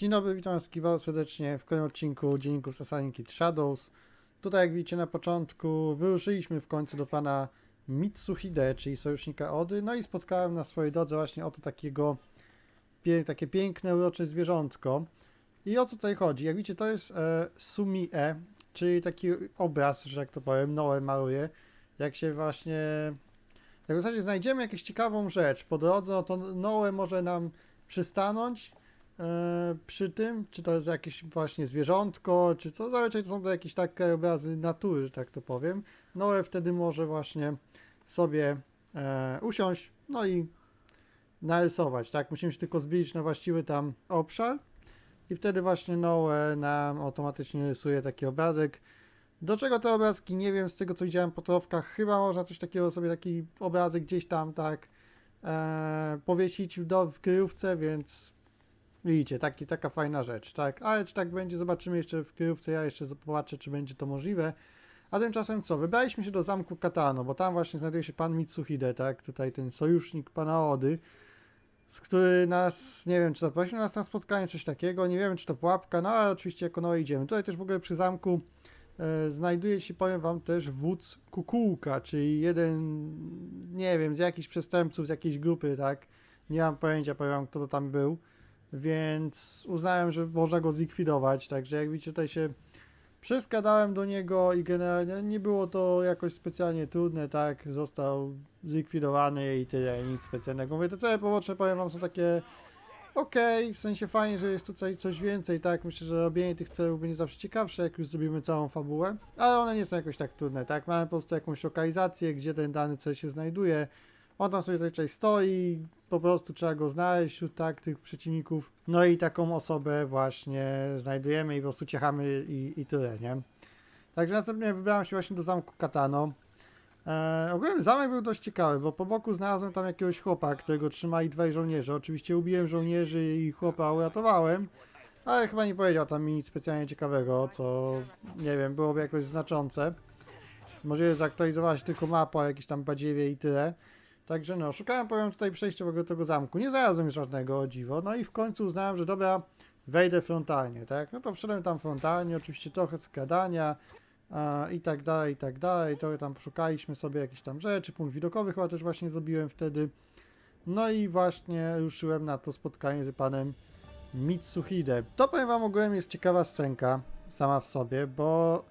Dzień dobry, witam Was Kiwał serdecznie w kolejnym odcinku Dzienników Assassin's Shadows. Tutaj jak widzicie na początku wyruszyliśmy w końcu do pana Mitsuhide, czyli sojusznika Ody, no i spotkałem na swojej drodze właśnie oto takiego pie, takie piękne, urocze zwierzątko. I o co tutaj chodzi? Jak widzicie to jest e, Sumie, czyli taki obraz, że jak to powiem, Noe maluje. Jak się właśnie... Jak w zasadzie znajdziemy jakąś ciekawą rzecz po drodze, no to Noe może nam przystanąć przy tym, czy to jest jakieś właśnie zwierzątko, czy co, zazwyczaj to są to jakieś takie obrazy natury, że tak to powiem. Noe wtedy może właśnie sobie e, usiąść, no i narysować, tak? Musimy się tylko zbliżyć na właściwy tam obszar i wtedy właśnie Noe nam automatycznie rysuje taki obrazek. Do czego te obrazki? Nie wiem, z tego co widziałem po trofkach, chyba można coś takiego sobie, taki obrazek gdzieś tam, tak, e, powiesić do, w kryjówce, więc widzicie, taki, taka fajna rzecz, tak, ale czy tak będzie, zobaczymy jeszcze w kryjówce, ja jeszcze zobaczę, czy będzie to możliwe. A tymczasem co, wybraliśmy się do zamku Katano, bo tam właśnie znajduje się pan Mitsuhide, tak, tutaj ten sojusznik pana Ody, z który nas, nie wiem, czy zaprosił nas na spotkanie, coś takiego, nie wiem, czy to pułapka, no ale oczywiście jako no idziemy. Tutaj też w ogóle przy zamku e, znajduje się, powiem wam, też wódz Kukułka, czyli jeden, nie wiem, z jakichś przestępców, z jakiejś grupy, tak, nie mam pojęcia, powiem wam, kto to tam był, więc uznałem, że można go zlikwidować, także jak widzicie, tutaj się przeskadałem do niego i generalnie nie było to jakoś specjalnie trudne, tak, został zlikwidowany i tyle, nic specjalnego. Mówię, te całe poboczne, powiem wam, są takie okej, w sensie fajnie, że jest tutaj coś więcej, tak, myślę, że robienie tych celów będzie zawsze ciekawsze, jak już zrobimy całą fabułę, ale one nie są jakoś tak trudne, tak, mamy po prostu jakąś lokalizację, gdzie ten dany cel się znajduje, on tam sobie zazwyczaj stoi, po prostu trzeba go znaleźć wśród tak, tych przeciwników. No i taką osobę właśnie znajdujemy i po prostu ciechamy i, i tyle, nie? Także następnie wybrałem się właśnie do zamku Katano. E, ogólnie zamek był dość ciekawy, bo po boku znalazłem tam jakiegoś chłopa, którego trzymali dwaj żołnierze. Oczywiście ubiłem żołnierzy i chłopa uratowałem, ale chyba nie powiedział tam mi nic specjalnie ciekawego, co nie wiem, byłoby jakoś znaczące. Może zaktualizowała się tylko mapa, jakieś tam badziewie i tyle. Także no, szukałem, powiem, tutaj przejścia w tego zamku. Nie znalazłem żadnego, o dziwo. No i w końcu uznałem, że dobra, wejdę frontalnie, tak? No to wszedłem tam frontalnie, oczywiście trochę skradania a, i tak dalej, i tak dalej. Trochę tam poszukaliśmy sobie jakichś tam rzeczy, punkt widokowy chyba też właśnie zrobiłem wtedy. No i właśnie ruszyłem na to spotkanie z panem Mitsuhide. To powiem wam ogółem jest ciekawa scenka sama w sobie, bo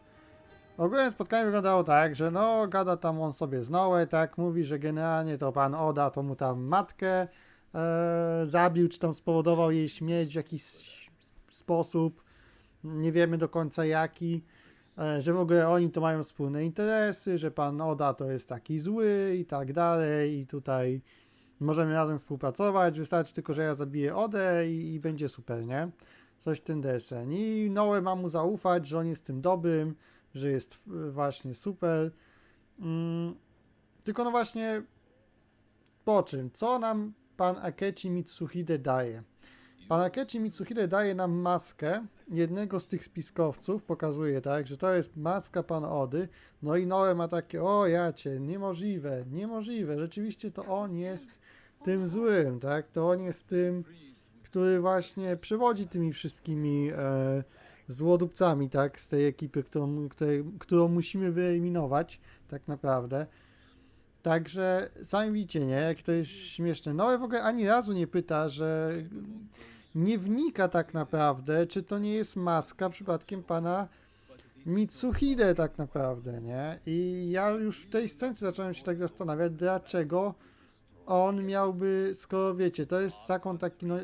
Ogólnie spotkanie wyglądało tak, że no gada tam on sobie z Noe, tak, mówi, że generalnie to pan Oda to mu tam matkę e, zabił, czy tam spowodował jej śmierć w jakiś sposób, nie wiemy do końca jaki, e, że w ogóle oni to mają wspólne interesy, że pan Oda to jest taki zły i tak dalej i tutaj możemy razem współpracować, wystarczy tylko, że ja zabiję Odę i, i będzie super, nie? Coś w tym deseń. I Noe ma mu zaufać, że on jest tym dobrym, że jest y, właśnie super. Mm, tylko no właśnie po czym? Co nam pan Akechi Mitsuhide daje? Pan Akechi Mitsuhide daje nam maskę jednego z tych spiskowców, pokazuje tak, że to jest maska pan Ody, no i Noe ma takie, o jacie, niemożliwe, niemożliwe, rzeczywiście to on jest tym złym, tak, to on jest tym, który właśnie przewodzi tymi wszystkimi e, złodupcami, tak, z tej ekipy, którą, której, którą musimy wyeliminować, tak naprawdę. Także sami widzicie, nie, jak to jest śmieszne. Noe w ogóle ani razu nie pyta, że nie wnika tak naprawdę, czy to nie jest maska przypadkiem pana Mitsuhide tak naprawdę, nie? I ja już w tej scence zacząłem się tak zastanawiać, dlaczego on miałby, skoro wiecie, to jest zakon taki, no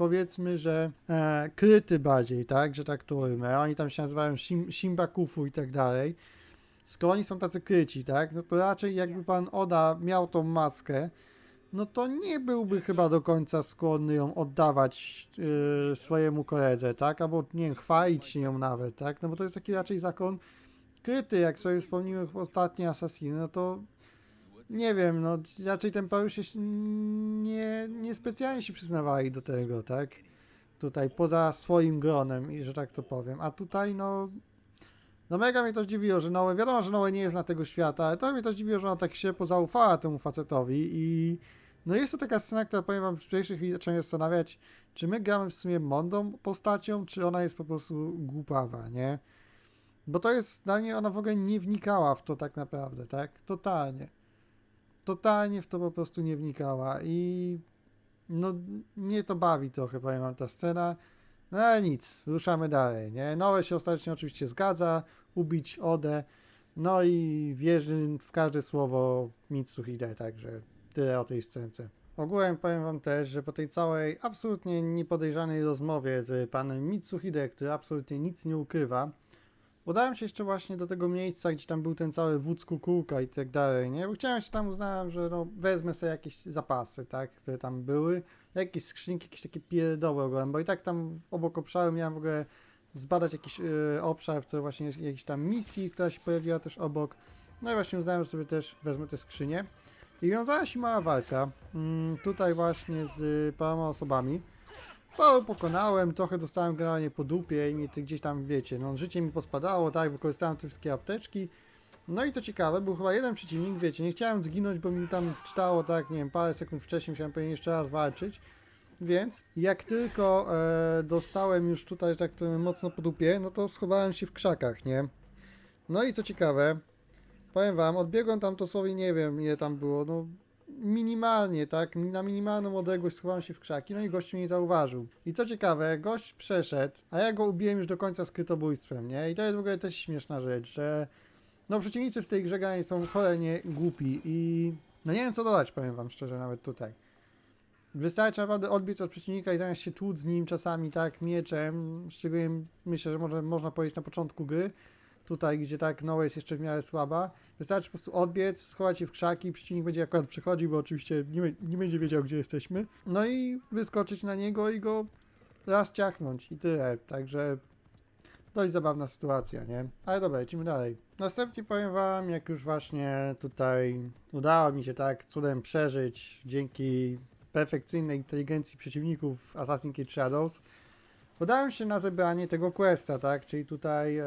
powiedzmy, że e, kryty bardziej, tak, że tak to ujmę. Oni tam się nazywają Shim, Shimbakufu i tak dalej. Skoro oni są tacy kryci, tak, no to raczej jakby pan Oda miał tą maskę, no to nie byłby chyba do końca skłonny ją oddawać yy, swojemu koledze, tak, albo nie wiem, chwalić się ją nawet, tak, no bo to jest taki raczej zakon kryty, jak sobie wspomniłem ostatnie Assassiny, no to nie wiem, no raczej templariusze się nie, nie specjalnie się przyznawali do tego, tak? Tutaj poza swoim gronem, i że tak to powiem. A tutaj, no. No mega mnie to zdziwiło, że Noe, wiadomo, że Noe nie jest na tego świata, ale to mnie to zdziwiło, że ona tak się pozaufała temu facetowi i no jest to taka scena, która powiem wam w pierwszej chwili zacząłem zastanawiać, czy my gramy w sumie mądrą postacią, czy ona jest po prostu głupawa, nie? Bo to jest, dla mnie ona w ogóle nie wnikała w to tak naprawdę, tak? Totalnie. Totalnie w to po prostu nie wnikała i no mnie to bawi trochę, powiem wam, ta scena. No ale nic, ruszamy dalej, nie? Nowe się ostatecznie oczywiście zgadza, ubić Odę, no i wierzy w każde słowo Mitsuhide, także tyle o tej scence. Ogółem powiem wam też, że po tej całej absolutnie niepodejrzanej rozmowie z panem Mitsuhide, który absolutnie nic nie ukrywa, udałem się jeszcze właśnie do tego miejsca, gdzie tam był ten cały wódz kukułka i tak dalej, nie? Bo chciałem się tam, uznałem, że no, wezmę sobie jakieś zapasy, tak, które tam były, jakieś skrzynki, jakieś takie pierdoły ogółem, bo i tak tam obok obszaru miałem w ogóle zbadać jakiś y, obszar celu właśnie jakiejś tam misji, która się pojawiła też obok. No i właśnie uznałem, że sobie też wezmę te skrzynie. I wiązała się mała walka, mm, tutaj właśnie z y, paroma osobami. Paru pokonałem, trochę dostałem generalnie po dupie i mnie ty gdzieś tam, wiecie, no życie mi pospadało, tak, wykorzystałem te wszystkie apteczki. No i co ciekawe, był chyba jeden przeciwnik, wiecie, nie chciałem zginąć, bo mi tam czytało, tak, nie wiem, parę sekund wcześniej musiałem pewnie jeszcze raz walczyć. Więc jak tylko e, dostałem już tutaj, tak powiem, mocno po dupie, no to schowałem się w krzakach, nie? No i co ciekawe, powiem wam, odbiegłem tam dosłownie, nie wiem ile tam było, no minimalnie, tak? Na minimalną odległość schowałem się w krzaki, no i gość mnie nie zauważył. I co ciekawe, gość przeszedł, a ja go ubiłem już do końca skrytobójstwem, nie? I to jest w ogóle też śmieszna rzecz, że no przeciwnicy w tej grze są cholernie głupi i no nie wiem co dodać, powiem wam szczerze, nawet tutaj. Wystarczy naprawdę odbiec od przeciwnika i zamiast się tłuc z nim czasami tak mieczem, szczególnie myślę, że może, można powiedzieć na początku gry, tutaj gdzie tak Noe jest jeszcze w miarę słaba, wystarczy po prostu odbiec, schować się w krzaki, przeciwnik będzie akurat przychodził, bo oczywiście nie, nie będzie wiedział gdzie jesteśmy, no i wyskoczyć na niego i go raz ciachnąć i tyle, także dość zabawna sytuacja, nie? Ale dobra, lecimy dalej. Następnie powiem wam, jak już właśnie tutaj udało mi się tak cudem przeżyć dzięki perfekcyjnej inteligencji przeciwników Assassin's Creed Shadows, udałem się na zebranie tego questa, tak? Czyli tutaj e,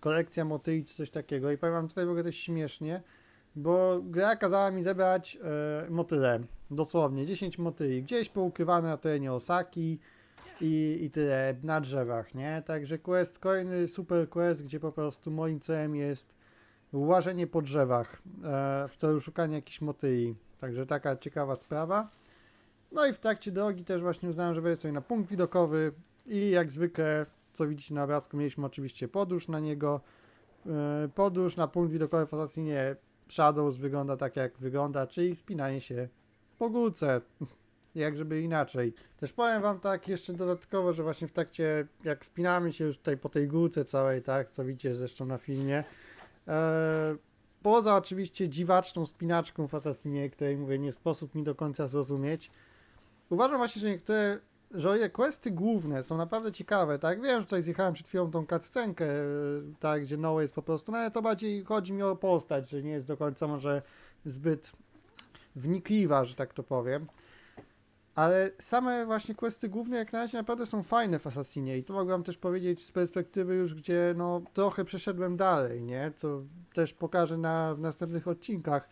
kolekcja motyli czy coś takiego. I powiem wam tutaj ogóle też śmiesznie, bo gra kazała mi zebrać e, motyle. Dosłownie 10 motyli. Gdzieś poukrywane na terenie Osaki i, i tyle na drzewach, nie? Także quest, kolejny super quest, gdzie po prostu moim celem jest łażenie po drzewach e, w celu szukania jakichś motyli. Także taka ciekawa sprawa. No i w trakcie drogi też właśnie uznałem, że wejdę sobie na punkt widokowy i jak zwykle, co widzicie na obrazku, mieliśmy oczywiście podróż na niego. Yy, Podróż na punkt widokowy w Assassinie Shadows wygląda tak jak wygląda, czyli wspinanie się po górce. Jak żeby inaczej. Też powiem wam tak jeszcze dodatkowo, że właśnie w trakcie, jak spinamy się już tutaj po tej górce całej, tak, co widzicie zresztą na filmie, e, poza oczywiście dziwaczną spinaczką w Assassinie, której mówię, nie sposób mi do końca zrozumieć, Uważam właśnie, że niektóre, że questy główne są naprawdę ciekawe, tak? Wiem, że tutaj zjechałem przed chwilą tą cutscenkę, e, tak, gdzie Noe jest po prostu, no ale to bardziej chodzi mi o postać, że nie jest do końca może zbyt wnikliwa, że tak to powiem. Ale same właśnie questy główne jak na razie naprawdę są fajne w Assassinie i to mogę wam też powiedzieć z perspektywy już, gdzie no trochę przeszedłem dalej, nie? Co też pokażę na, w następnych odcinkach,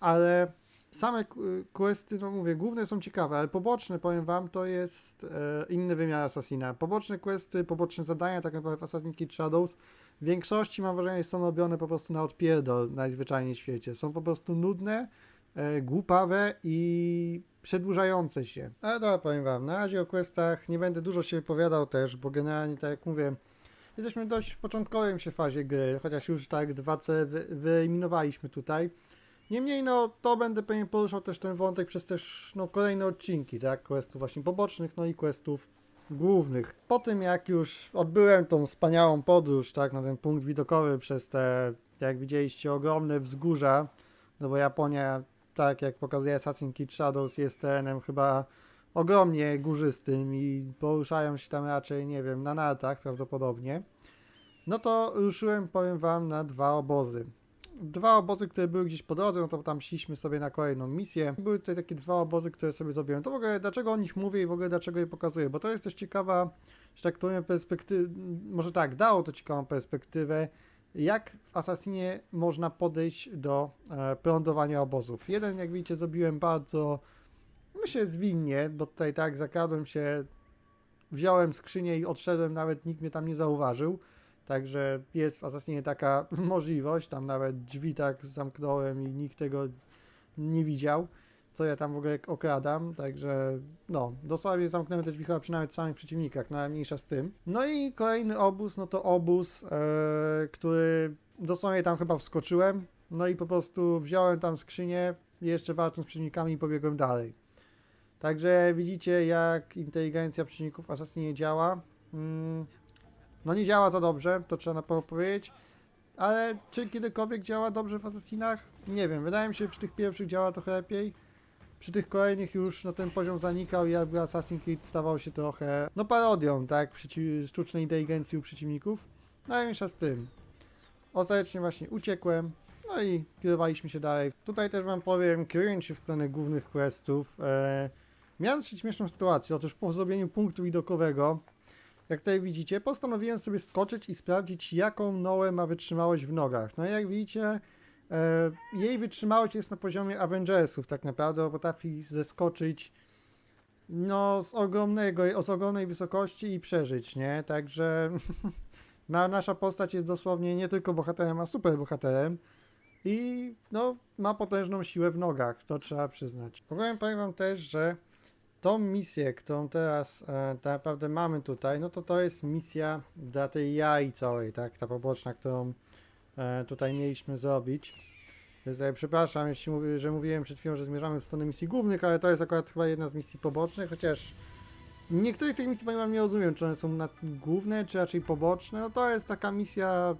ale same questy, no mówię, główne są ciekawe, ale poboczne, powiem wam, to jest e, inny wymiar Assassina. Poboczne questy, poboczne zadania, tak naprawdę w Assassin's Creed Shadows, w większości mam wrażenie, są robione po prostu na odpierdol najzwyczajniej w świecie. Są po prostu nudne, e, głupawe i przedłużające się. Ale dobra, powiem wam, na razie o questach nie będę dużo się wypowiadał też, bo generalnie, tak jak mówię, jesteśmy dość w początkowym się fazie gry, chociaż już tak dwa C wy- wyeliminowaliśmy tutaj. Niemniej, no, to będę pewnie poruszał też ten wątek przez też, no, kolejne odcinki, tak, questów właśnie pobocznych, no i questów głównych. Po tym, jak już odbyłem tą wspaniałą podróż, tak, na ten punkt widokowy przez te, jak widzieliście, ogromne wzgórza, no bo Japonia, tak jak pokazuje Assassin's Creed Shadows, jest terenem chyba ogromnie górzystym i poruszają się tam raczej, nie wiem, na nartach prawdopodobnie. No to ruszyłem, powiem wam, na dwa obozy dwa obozy, które były gdzieś po drodze, no to tam szliśmy sobie na kolejną misję. Były tutaj takie dwa obozy, które sobie zrobiłem. To w ogóle dlaczego o nich mówię i w ogóle dlaczego je pokazuję, bo to jest też ciekawa, że tak powiem, perspektywa, może tak, dało to ciekawą perspektywę, jak w Assassinie można podejść do e, prądowania obozów. Jeden, jak widzicie, zrobiłem bardzo, myślę, zwinnie, bo tutaj tak zakradłem się wziąłem skrzynię i odszedłem, nawet nikt mnie tam nie zauważył. Także jest w Assassinie taka możliwość, tam nawet drzwi tak zamknąłem i nikt tego nie widział, co ja tam w ogóle okradam, także no, dosłownie zamknąłem te drzwi chyba przy nawet samych przeciwnikach, no ale mniejsza z tym. No i kolejny obóz, no to obóz, e, który dosłownie tam chyba wskoczyłem, no i po prostu wziąłem tam skrzynię, jeszcze walcząc z przeciwnikami i pobiegłem dalej. Także widzicie, jak inteligencja przeciwników Assassinie działa. Mm, no nie działa za dobrze, to trzeba na pewno powiedzieć. Ale czy kiedykolwiek działa dobrze w Assassinach? Nie wiem, wydaje mi się, że przy tych pierwszych działa trochę lepiej. Przy tych kolejnych już no, ten poziom zanikał i jakby Assassin's Creed stawał się trochę no parodią, tak, przeciw, sztucznej inteligencji u przeciwników. No i z tym. Ostatecznie właśnie uciekłem, no i kierowaliśmy się dalej. Tutaj też wam powiem, kierując się w stronę głównych questów, e, miałem dosyć śmieszną sytuację. Otóż po zrobieniu punktu widokowego, jak tutaj widzicie, postanowiłem sobie skoczyć i sprawdzić, jaką Noę ma wytrzymałość w nogach. No i jak widzicie, e, jej wytrzymałość jest na poziomie Avengersów tak naprawdę, bo potrafi zeskoczyć no z ogromnego, z ogromnej wysokości i przeżyć, nie? Także na, nasza postać jest dosłownie nie tylko bohaterem, a super bohaterem. I no, ma potężną siłę w nogach, to trzeba przyznać. Ogóle powiem wam też, że tą misję, którą teraz e, tak naprawdę mamy tutaj, no to to jest misja dla tej jaj całej, tak, ta poboczna, którą e, tutaj mieliśmy zrobić. Więc ja przepraszam, jeśli mówię, że mówiłem przed chwilą, że zmierzamy w stronę misji głównych, ale to jest akurat chyba jedna z misji pobocznych, chociaż niektórych tych misji wam nie rozumiem, czy one są główne, czy raczej poboczne. No to jest taka misja,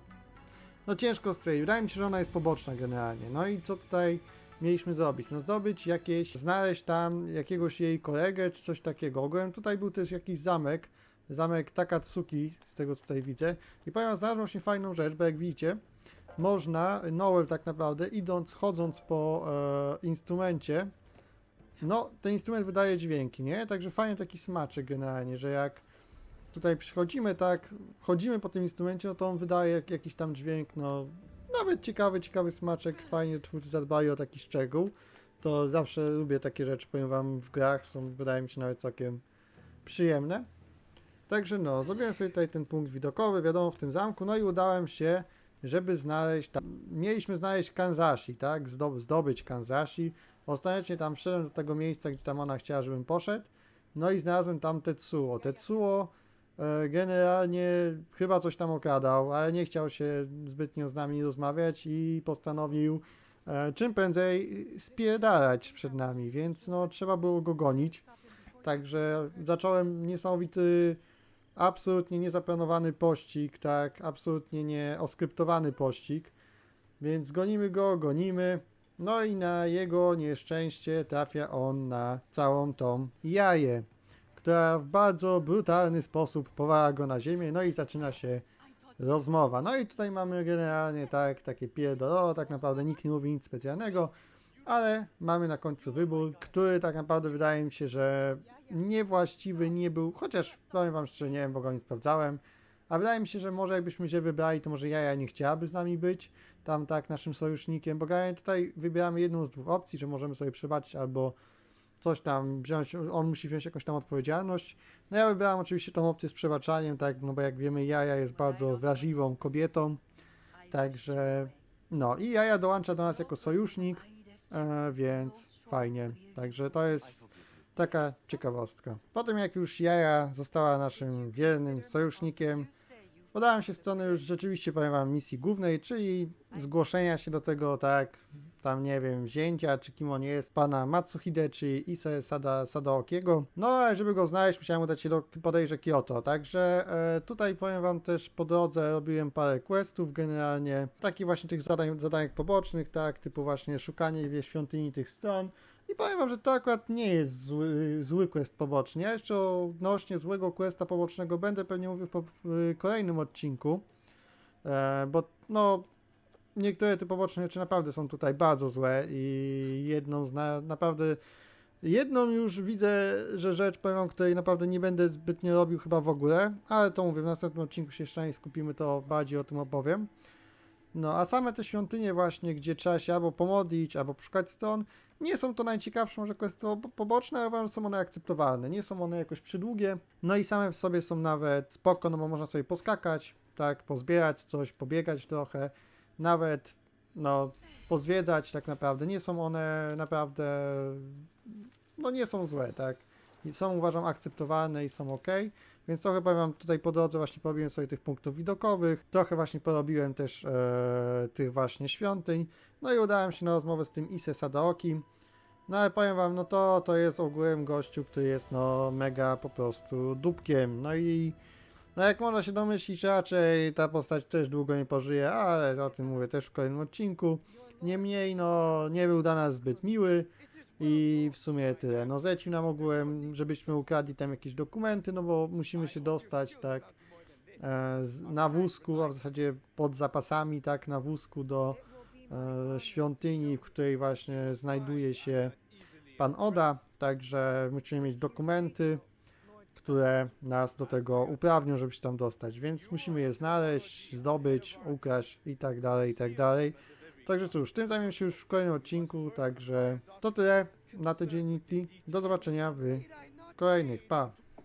no ciężko stwierdzić. Wydaje mi się, że ona jest poboczna generalnie. No i co tutaj mieliśmy zrobić? No zdobyć jakieś, znaleźć tam jakiegoś jej kolegę, czy coś takiego. Ogółem tutaj był też jakiś zamek, zamek Takatsuki, z tego tutaj widzę. I powiem, znalazłem się fajną rzecz, bo jak widzicie, można, Noel tak naprawdę, idąc, chodząc po e, instrumencie, no, ten instrument wydaje dźwięki, nie? Także fajnie taki smaczek generalnie, że jak tutaj przychodzimy, tak, chodzimy po tym instrumencie, no to on wydaje jak, jakiś tam dźwięk, no, nawet ciekawy, ciekawy smaczek, fajnie twórcy zadbali o taki szczegół. To zawsze lubię takie rzeczy, powiem wam, w grach są, wydaje mi się, nawet całkiem przyjemne. Także no, zrobiłem sobie tutaj ten punkt widokowy, wiadomo, w tym zamku, no i udałem się, żeby znaleźć, tam, mieliśmy znaleźć Kanzashi, tak, Zdob zdobyć Kanzashi. Ostatecznie tam wszedłem do tego miejsca, gdzie tam ona chciała, żebym poszedł, no i znalazłem tam Tetsuo. Tetsuo generalnie chyba coś tam okradał, ale nie chciał się zbytnio z nami rozmawiać i postanowił e, czym prędzej spierdalać przed nami, więc no trzeba było go gonić. Także zacząłem niesamowity, absolutnie niezaplanowany pościg, tak, absolutnie nie oskryptowany pościg. Więc gonimy go, gonimy. No i na jego nieszczęście trafia on na całą tą jaję, która w bardzo brutalny sposób powala go na ziemię, no i zaczyna się rozmowa. No i tutaj mamy generalnie tak, takie pierdolo, tak naprawdę nikt nie mówi nic specjalnego, ale mamy na końcu wybór, który tak naprawdę wydaje mi się, że niewłaściwy nie był, chociaż powiem wam szczerze, nie wiem, bo go nie sprawdzałem, a wydaje mi się, że może jakbyśmy się wybrali, to może jaja nie chciałaby z nami być, tam tak naszym sojusznikiem, bo generalnie tutaj wybieramy jedną z dwóch opcji, że możemy sobie przebaczyć albo coś tam wziąć, on musi wziąć jakąś tam odpowiedzialność. No ja wybierałem oczywiście tą opcję z przebaczaniem, tak, no bo jak wiemy Jaja jest bardzo wrażliwą kobietą, także no i Jaja dołącza do nas jako sojusznik, e, więc fajnie, także to jest taka ciekawostka. Potem jak już Jaja została naszym wiernym sojusznikiem, podałem się w stronę już rzeczywiście, powiem wam, misji głównej, czyli zgłoszenia się do tego, tak, tam nie wiem, wzięcia, czy kim on jest, pana Matsuhide, czy Ise Sada, Sadaokiego. No, ale żeby go znaleźć, musiałem udać się do podejrze Kyoto, także e, tutaj powiem wam też po drodze robiłem parę questów generalnie, takich właśnie tych zadań, zadań pobocznych, tak, typu właśnie szukanie wie świątyni tych stron. I powiem wam, że to akurat nie jest zły, zły quest poboczny. Ja jeszcze odnośnie złego questa pobocznego będę pewnie mówił w kolejnym odcinku, e, bo no niektóre te poboczne rzeczy naprawdę są tutaj bardzo złe i jedną z na, naprawdę jedną już widzę, że rzecz powiem której naprawdę nie będę zbytnio robił chyba w ogóle, ale to mówię, w następnym odcinku się jeszcze skupimy, to bardziej o tym opowiem. No, a same te świątynie właśnie, gdzie trzeba się albo pomodlić, albo poszukać stron, nie są to najciekawsze może po- poboczne, ale uważam, są one akceptowalne. Nie są one jakoś przydługie, no i same w sobie są nawet spoko, no bo można sobie poskakać, tak, pozbierać coś, pobiegać trochę, nawet, no, pozwiedzać tak naprawdę. Nie są one naprawdę, no nie są złe, tak. I są uważam akceptowalne i są ok. Więc trochę powiem wam tutaj po drodze właśnie porobiłem sobie tych punktów widokowych, trochę właśnie porobiłem też e, tych właśnie świątyń, no i udałem się na rozmowę z tym Ise Sadaoki. No ale powiem wam, no to, to jest ogółem gościu, który jest no mega po prostu dupkiem. No i no jak można się domyślić, raczej ta postać też długo nie pożyje, ale o tym mówię też w kolejnym odcinku. Niemniej no nie był dla nas zbyt miły. I w sumie tyle. No zlecił nam ogółem, żebyśmy ukradli tam jakieś dokumenty, no bo musimy się dostać, tak, e, na wózku, a w zasadzie pod zapasami, tak, na wózku do e, świątyni, w której właśnie znajduje się pan Oda, także musimy mieć dokumenty, które nas do tego uprawnią, żeby się tam dostać, więc musimy je znaleźć, zdobyć, ukraść i tak dalej, i tak dalej. Także cóż, tym zajmiemy się już w kolejnym odcinku, także to tyle na te dzienniki. Do zobaczenia w kolejnych. Pa!